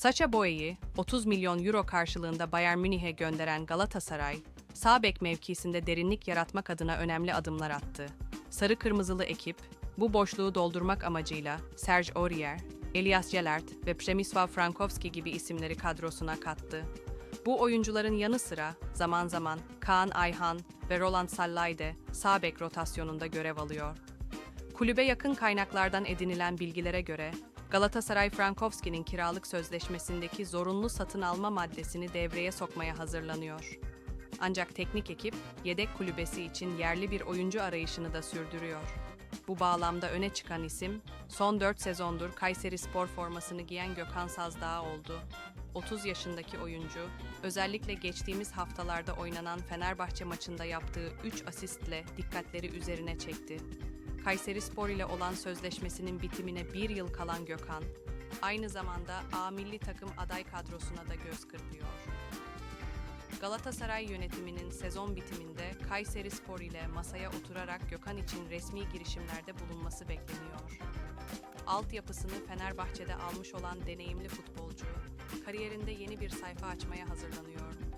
Sacha Boey'i 30 milyon euro karşılığında Bayern Münih'e gönderen Galatasaray, sağ bek mevkisinde derinlik yaratmak adına önemli adımlar attı. Sarı kırmızılı ekip, bu boşluğu doldurmak amacıyla Serge Aurier, Elias Celert ve Przemysław Frankowski gibi isimleri kadrosuna kattı. Bu oyuncuların yanı sıra zaman zaman Kaan Ayhan ve Roland Sallay de sağ rotasyonunda görev alıyor. Kulübe yakın kaynaklardan edinilen bilgilere göre Galatasaray Frankowski'nin kiralık sözleşmesindeki zorunlu satın alma maddesini devreye sokmaya hazırlanıyor. Ancak teknik ekip yedek kulübesi için yerli bir oyuncu arayışını da sürdürüyor. Bu bağlamda öne çıkan isim, son 4 sezondur Kayseri Spor formasını giyen Gökhan Sazdağ oldu. 30 yaşındaki oyuncu, özellikle geçtiğimiz haftalarda oynanan Fenerbahçe maçında yaptığı 3 asistle dikkatleri üzerine çekti. Kayseri Spor ile olan sözleşmesinin bitimine bir yıl kalan Gökhan, aynı zamanda A milli takım aday kadrosuna da göz kırpıyor. Galatasaray yönetiminin sezon bitiminde Kayseri Spor ile masaya oturarak Gökhan için resmi girişimlerde bulunması bekleniyor. Altyapısını Fenerbahçe'de almış olan deneyimli futbolcu, kariyerinde yeni bir sayfa açmaya hazırlanıyor.